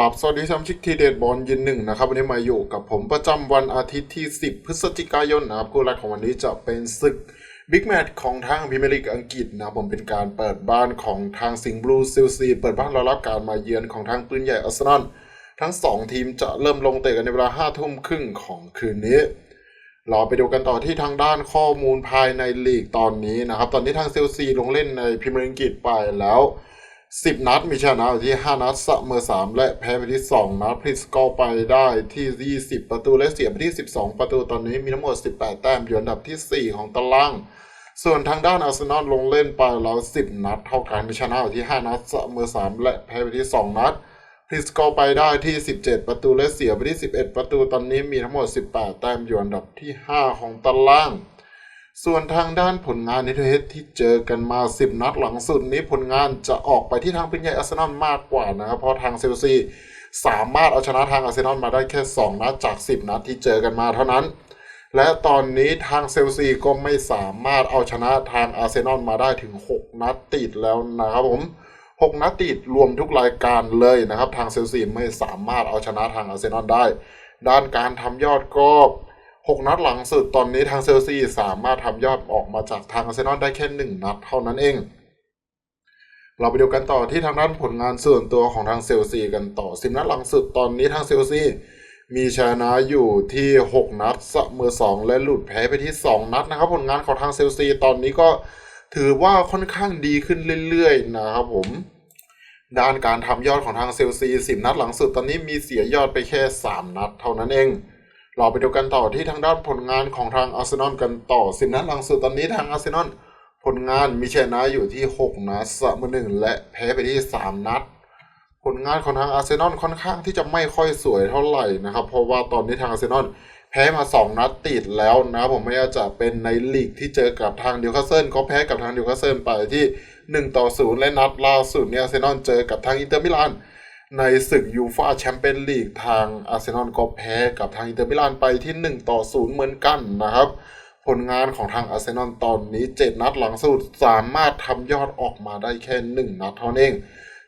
ราบสวัสดีสมาชิกทีเด็ดบอลยืนหนึ่งนะครับวันนี้มาอยู่กับผมประจำวันอาทิตย์ที่ 10 พฤศจิกายนนะครับคู่แรกของวันนี้จะเป็นศึกบิ๊กแมตช์ของทางพรีเมียร์ลีกอังกฤษนะครับผมเป็นการเปิดบ้านของทางสิงห์บลูซิลซีเปิดบ้านรอรับการมาเยือนของทางปืนใหญ่อาร์เซนอลทั้ง 2 ทีมจะเริ่มลงเตะกันในเวลา5ทุ่มครึ่งของคืนนี้เราไปดูกันต่อที่ทางด้านข้อมูลภายในลีกตอนนี้นะครับตอนนี้ทางเซลซีลงเล่นในพรีเมียร์ลีกอังกฤษไปแล้ว 10 นัดมีชนะอยู่ที่ 5 นัดเสมอ3 และแพ้ไปที่ 2 นัดพลิสกอไปได้ที่ 20 ประตูและเสียไปที่ 12 ประตูตอนนี้มีทั้งหมด 18 แต้มอยู่อันดับที่ 4 ของตาราง ส่วนทางด้านอาร์เซนอลลงเล่นไปแล้ว 10 นัดเท่ากันมีชนะอยู่ที่ 5 นัดเสมอ3 และแพ้ไปที่ 2 นัดพลิสกอไปได้ที่ 17 ประตูและเสียไปที่ 11 ประตูตอนนี้มีทั้งหมด 18 แต้มอยู่อันดับที่ 5 ของตาราง ส่วนทางด้านผลงานในเทสที่เจอกันมา 10 นัดหลังสุดนี้ผลงานจะออกไปที่ทางเป็นใหญ่อาร์เซนอลมากกว่านะครับ เพราะทางเซลซีสามารถเอาชนะทางอาร์เซนอลมาได้แค่ 2 นัดจาก 10 นัดที่เจอกันมาเท่านั้น และตอนนี้ทางเซลซีก็ไม่สามารถเอาชนะทางอาร์เซนอลมาได้ถึง 6 นัดติดแล้วนะครับผม 6 นัดติดรวมทุกรายการเลยนะครับ ทางเซลซีไม่สามารถเอาชนะทางอาร์เซนอลได้ ด้านการทำยอดก็ 6 นัดหลังสุดตอนนี้ทางเซลซีสามารถทำยอดออกมาจากทางอาร์เซนอลได้แค่ 1 นัดเท่านั้นเอง เราไปดูกันต่อที่ทางด้านผลงานส่วนตัวของทางเซลซีกันต่อ 10 นัดหลังสุดตอนนี้ทางเซลซีมีชนะอยู่ที่ 6 นัดเสมอ2 และหลุดแพ้ไปที่ 2 นัดนะครับ ผลงานของทางเซลซีตอนนี้ก็ถือว่าค่อนข้างดีขึ้นเรื่อยๆ นะครับผม ด้านการทำยอดของทางเซลซี10 นัดหลังสุดตอนนี้มีเสียยอดไปแค่ 3 นัดเท่านั้นเอง เราไปดูกันต่อที่ทางด้านผลงานของทางอาร์เซนอลกันต่อสินัดหลังสุดตอนนี้ทางอาร์เซนอลผลงานมีชนะอยู่ที่ 6 นัดเสมอหนึ่งและแพ้ไปที่ 3 นัด ผลงานของทางอาร์เซนอลค่อนข้างที่จะไม่ค่อยสวยเท่าไหร่นะครับ เพราะว่าตอนนี้ทางอาร์เซนอลแพ้มา 2 นัดติดแล้วนะผมไม่ว่าจะเป็นในลีกที่เจอกับทางดิวคาสเซิลก็แพ้กับทางดิวคาสเซิลไปที่ 1 ต่อ 0 และนัดล่าสุดเนี่ยอาร์เซนอลเจอกับทางอินเตอร์มิลาน ในศึกยูฟาแชมเปี้ยนลีกทางอาร์เซนอลก็แพ้กับทางอินเตอร์มิลานไปที่ 1 ต่อ 0 เหมือนกันนะครับ ผลงานของทางอาร์เซนอลตอนนี้ 7 นัดหลังสุดสามารถทำยอดออกมาได้แค่ 1 นัดเท่านั้นเอง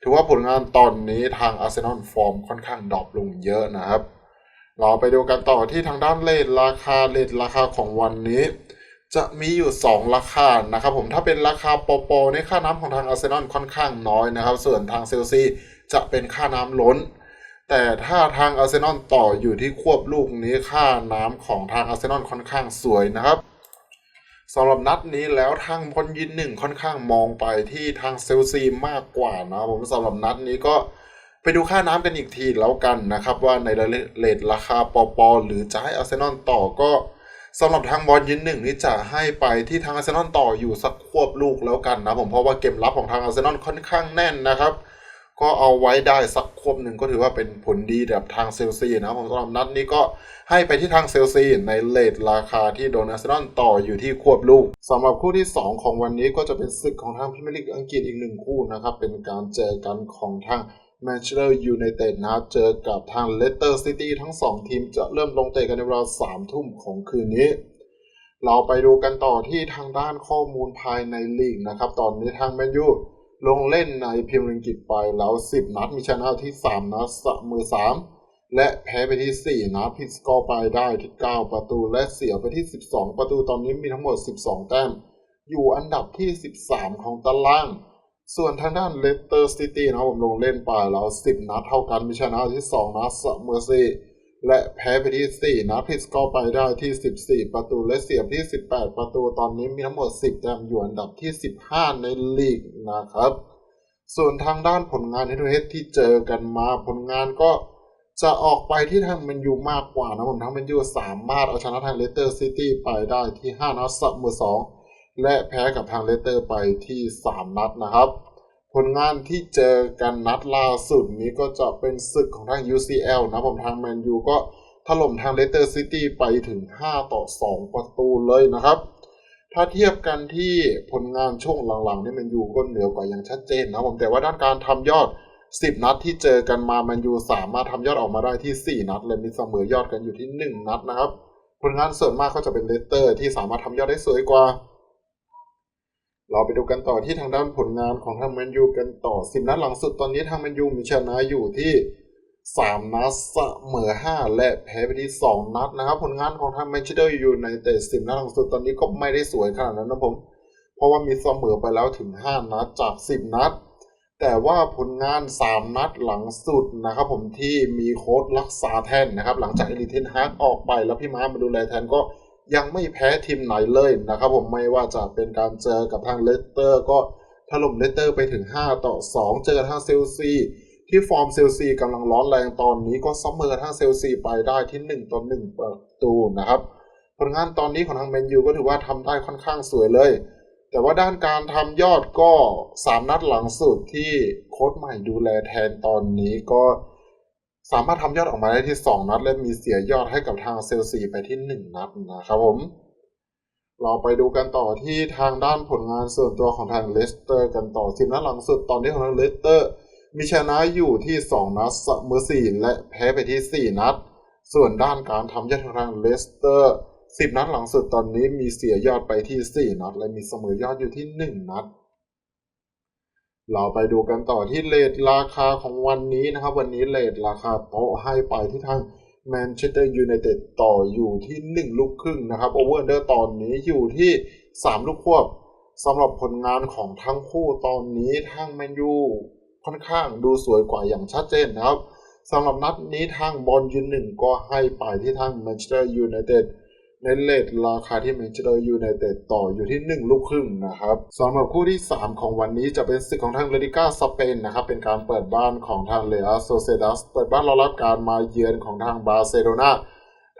ถือว่าผลงานตอนนี้ทางอาร์เซนอลฟอร์มค่อนข้างดรอปลงเยอะนะครับ เราไปดูกันต่อที่ทางด้านเลทราคาเลทราคาของวันนี้ จะมีอยู่ 2 ราคานะครับผมถ้าเป็นราคาปอปอในค่าน้ำของทางอาร์เซนอลค่อนข้างน้อยนะครับ ส่วนทางเซลซีจะเป็นค่าน้ำล้น แต่ถ้าทางอาร์เซนอลต่ออยู่ที่ควบลูกนี้ค่าน้ำของทางอาร์เซนอลค่อนข้างสวยนะครับสำหรับนัดนี้แล้วทางพลยินหนึ่งค่อนข้างมองไปที่ทางเซลซีมากกว่านะผมสำหรับนัดนี้ก็ไปดูค่าน้ำกันอีกทีแล้วกันนะครับ ว่าในเลทราคาปอปอหรือจะให้อาร์เซนอลต่อก็ สำหรับทางบอลยินหนึ่งนี่จะให้ไปที่ทางอาร์เซนอลต่ออยู่สักควบลูกแล้วกันนะผมเพราะว่าเกมรับของทางอาร์เซนอลค่อนข้างแน่นนะครับ ก็เอาไว้ได้สักควบหนึ่งก็ถือว่าเป็นผลดีแบบทางเซลซีนะผมสำหรับนัดนี้ก็ให้ไปที่ทางเซลซีในเลทราคาที่โดนอาร์เซนอลต่ออยู่ที่ควบลูกสำหรับคู่ที่ 2 ของวันนี้ก็จะเป็นศึกของทางพรีเมียร์ลีกอังกฤษอีกหนึ่งคู่นะครับเป็นการเจอกันของทาง แมนเชสเตอร์ยูไนเต็ดนะเจอกับทางเลสเตอร์ซิตี้ทั้ง 2 ทีมจะเริ่มลงเตะกันในเวลา3ทุ่มของคืนนี้ เราไปดูกันต่อที่ทางด้านข้อมูลภายในลีกนะครับ ตอนนี้ทางแมนยูลงเล่นในพรีเมียร์ลีกอังกฤษไปแล้ว 10 นัดมีชนะที่ 3 นัดเสมอ3 และแพ้ไปที่ 4 นัดพิสกอร์ไปได้ที่ 9 ประตูและเสียไปที่ 12 ประตูตอนนี้มีทั้งหมด 12 แต้ม อยู่อันดับที่ 13 ของตาราง ส่วนทางด้านเลสเตอร์ซิตี้นะครับผมลงเล่นไปแล้ว 10 นัดเท่ากันมีชนะที่ 2 นัดเสมอ4และแพ้ไปที่ 4 นัดพิสกอไปได้ที่ 14 ประตูและเสียไปที่ 18 ประตูตอนนี้มีทั้งหมด 10แต้มอยู่อันดับที่ 15 ในลีกนะครับ ส่วนทางด้านผลงานในเทสที่เจอกันมาผลงานก็จะออกไปที่ทางแมนยูมากกว่านะผมทางแมนยูสามารถเอาชนะทางเลสเตอร์ซิตี้ไปได้ที่ 5 นัดเสมอ2 และแพ้กับทางเลสเตอร์ไปที่ 3 นัดนะครับ ผลงานที่เจอกันนัดล่าสุดนี้ก็จะเป็นศึกของทาง UCL นะผมทางแมนยูก็ถล่มทางเลสเตอร์ซิตี้ไปถึง 5 ต่อ 2 ประตูเลยนะครับ ถ้าเทียบกันที่ผลงานช่วงหลังๆนี่แมนยูก็เหนือกว่าอย่างชัดเจนนะผมแต่ว่าด้านการทำยอด 10 นัดที่เจอกันมาแมนยูสามารถทำยอดออกมาได้ที่ 4 นัดเลยมีเสมอยอดกันอยู่ที่ 1 นัดนะครับผลงานส่วนมากก็จะเป็นเลสเตอร์ที่สามารถทำยอดได้สวยกว่า เราไปดูกันต่อที่ทางด้านผลงานของทางแมนยูกันต่อ10นัดหลังสุดตอนนี้ทางแมนยูมีชนะอยู่ที่3นัดเสมอ5และแพ้ไปที่2นัดนะครับ ผลงานของทางแมนเชสเตอร์ยูไนเต็ด10นัดหลังสุดตอนนี้ก็ไม่ได้สวยขนาดนั้นนะผม เพราะว่ามีเสมอไปแล้วถึง5นัดจาก10นัด แต่ว่าผลงาน3นัดหลังสุดนะครับผมที่มีโค้ดรักษาแทนนะครับ หลังจากเอลิเทนฮาร์กออกไปแล้วพี่ม้ามาดูแลแทนก็ ยังไม่แพ้ทีมไหนเลยนะครับผมไม่ว่าจะเป็นการเจอกับทางเลสเตอร์ ก็ถล่มเลสเตอร์ไปถึง 5 ต่อ 2 เจอทางเซลซีที่ฟอร์มเซลซีกำลังร้อนแรงตอนนี้ก็ซัมเมอร์ทางเซลซีไปได้ที่ 1 ต่อ 1 ประตูนะครับผลงานตอนนี้ของทางแมนยูก็ถือว่าทำได้ค่อนข้างสวยเลย แต่ว่าด้านการทำยอดก็ 3 นัดหลังสุดที่โค้ชใหม่ดูแลแทนตอนนี้ก็ สามารถทำยอดออกมาได้ที่ 2 นัด และมีเสียยอดให้กับทางเซลซีไปที่ 1 นัดนะครับผม เราไปดูกันต่อที่ทางด้านผลงานส่วนตัวของทางเลสเตอร์ กันต่อสิบนัดหลังสุดตอนนี้ของทางเลสเตอร์ มีชนะอยู่ที่ 2 นัดเสมอ4และแพ้ไปที่ 4 นัด ส่วนด้านการทำยอดของทางเลสเตอร์10 นัดหลังสุดตอนนี้มีเสียยอดไปที่ 4 นัด และมีเสมอยอดอยู่ที่ 1 นัด เราไปดูกันต่อที่เลทราคาของวันนี้นะครับ วันนี้เลทราคาโต๊ะให้ไปที่ทางแมนเชสเตอร์ยูไนเต็ดต่ออยู่ที่ 1 ลูกครึ่งนะครับโอเวอร์เดอร์ตอนนี้อยู่ที่ 3 ลูกควบสำหรับผลงานของทั้งคู่ตอนนี้ทางแมนยูค่อนข้างดูสวยกว่าอย่างชัดเจนนะครับสำหรับนัดนี้ทางบอลยืนหนึ่งก็ให้ไปที่ทางแมนเชสเตอร์ยูไนเต็ด ในเลทราคาที่แมนเชสเตอร์ยูไนเต็ดต่ออยู่ที่ 1 ลูกครึ่งนะครับสำหรับคู่ที่ 3 ของวันนี้จะเป็นศึกของทางเลดิก้าสเปนนะครับเป็นการเปิดบ้านของทางเลอาโซเซดัสเปิดบ้านรอรับการมาเยือนของทางบาร์เซโลนา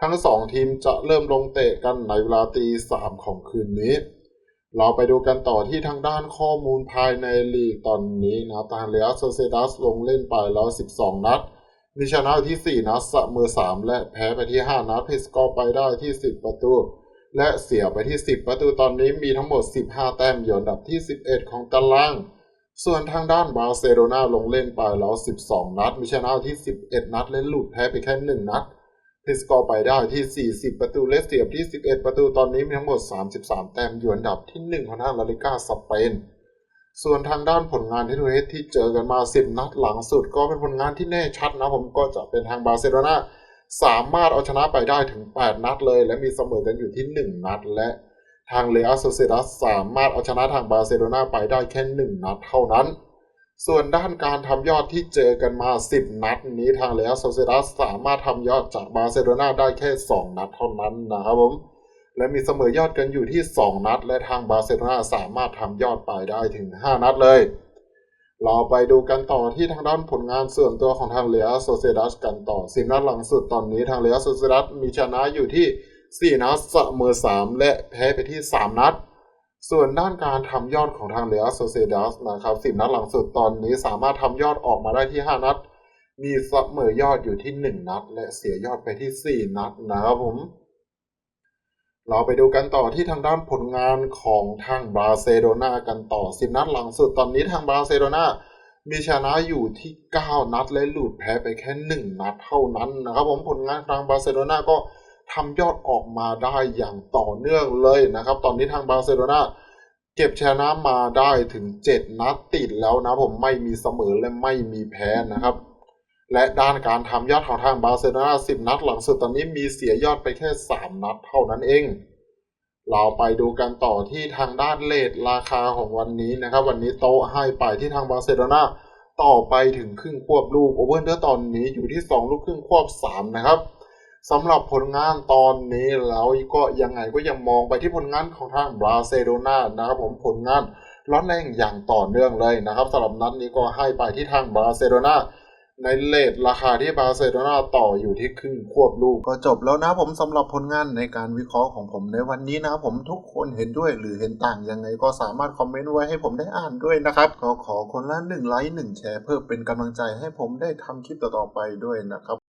ทั้ง 2 ทีมจะเริ่มลงเตะกันในเวลาตี3ของคืนนี้ เราไปดูกันต่อที่ทางด้านข้อมูลภายในลีกตอนนี้นะทางเลอาโซเซดัสลงเล่นไปแล้ว 12 นัด มีชนะที่ 4 นัดเสมอ3 และแพ้ไปที่ 5 นัดเพสกอร์ไปได้ที่ 10 ประตู และเสียไปที่ 10 ประตูตอนนี้มีทั้งหมด 15 แต้มอยู่อันดับที่ 11 ของตาราง ส่วนทางด้านบาร์เซโลนาลงเล่นไปแล้ว 12 นัด มีชนะที่ 11 นัด และหลุดแพ้ไปแค่ 1 นัดเพสกอร์ไปได้ที่ 40 ประตูและเสียไปที่ 11 ประตูตอนนี้มีทั้งหมด 33 แต้มอยู่อันดับที่ 1 ของทางลาลิก้าสเปน ส่วนทางด้านผลงานที่ทูเฮดที่เจอกันมา 10 นัดหลังสุด ก็เป็นผลงานที่แน่ชัดนะผมก็จะเป็นทางบาร์เซโลนาสามารถเอาชนะไปได้ถึง 8 นัดเลย และมีเสมอกันอยู่ที่ 1 นัด และทางเรอัลโซเซดัสสามารถเอาชนะทางบาร์เซโลนาไปได้แค่ 1 นัดเท่านั้น ส่วนด้านการทำยอดที่เจอกันมา 10 นัด นี้ทางเรอัลโซเซดัสสามารถทำยอดจากบาร์เซโลนาได้แค่ 2 นัดเท่านั้นนะครับผม และมีเสมอยอดกันอยู่ที่ 2 นัด และทางบาร์เซโลนาสามารถทำยอดไปได้ถึง 5 นัดเลย เราไปดูกันต่อที่ทางด้านผลงานส่วนตัวของทางเรียโซเซดัสกันต่อสินัดหลังสุดตอนนี้ทางเรียโซเซดัสมีชนะอยู่ที่ 4 นัดเสมอ 3 และแพ้ไปที่ 3 นัด ส่วนด้านการทำยอดของทางเรียโซเซดัสนะครับ10นัดหลังสุดตอนนี้สามารถทำยอดออกมาได้ที่ 5 นัด มีเสมอยอดอยู่ที่ 1 นัด และเสียยอดไปที่ 4 นัดนะครับผม เราไปดูกันต่อที่ทางด้านผลงานของทางบาร์เซโลนากันต่อ 10 นัดหลังสุดตอนนี้ทางบาร์เซโลนามีชนะอยู่ที่ 9 นัดและหลุดแพ้ไปแค่ 1 นัดเท่านั้นนะครับผมผลงานทางบาร์เซโลนาก็ทำยอดออกมาได้อย่างต่อเนื่องเลยนะครับ ตอนนี้ทางบาร์เซโลนาเก็บชนะมาได้ถึง 7 นัดติดแล้วนะผมไม่มีเสมอและไม่มีแพ้นะครับ และด้านการทำยอดของทางบาร์เซโลนา10 นัดหลังสุดตอนนี้มีเสียยอดไปแค่ 3 นัดเท่านั้นเอง เราไปดูกันต่อที่ทางด้านเลทราคาของวันนี้นะครับ วันนี้โต๊ะให้ไปที่ทางบาร์เซโลนาต่อไปถึงครึ่งควบลูกโอเวอร์เดอร์ตอนนี้อยู่ที่ 2 ลูกครึ่งควบ 3 นะครับสำหรับผลงานตอนนี้แล้วก็ยังไงก็ยังมองไปที่ผลงานของทางบาร์เซโลนานะครับผมผลงานร้อนแรงอย่างต่อเนื่องเลยนะครับสำหรับนัดนี้ก็ให้ไปที่ทางบาร์เซโลนา ในเลทราคาที่บาร์เซโลนาต่ออยู่ที่ครึ่งควบลูก ก็จบแล้วนะผมสำหรับผลงานในการวิเคราะห์ของผมในวันนี้นะผมทุกคนเห็นด้วยหรือเห็นต่างยังไงก็สามารถคอมเมนต์ไว้ให้ผมได้อ่านด้วยนะครับ ก็ขอคนละหนึ่งไลค์หนึ่งแชร์เพื่อเป็นกำลังใจให้ผมได้ทำคลิปต่อๆไปด้วยนะครับ